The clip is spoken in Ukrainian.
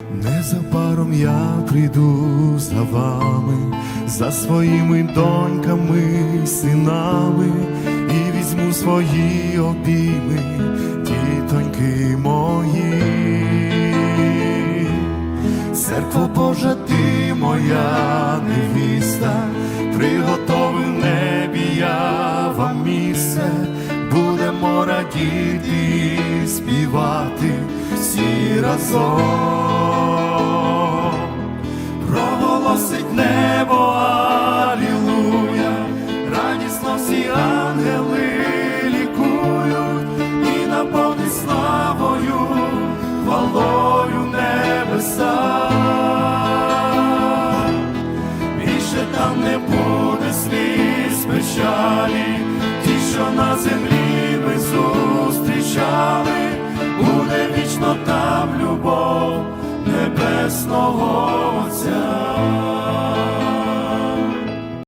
Незабаром я прийду за вами, за своїми доньками, синами, і візьму свої обійми, дітоньки мої. Церкво Божа, ти моя невіста, приготовив в небі я вам місце, будемо радіти і співати всі разом. Всі ангели лікують і наповнить славою, хвалою небеса. Більше там не буде сліз печалі, ті, що на землі ми зустрічали, буде вічно там любов небесного Отця.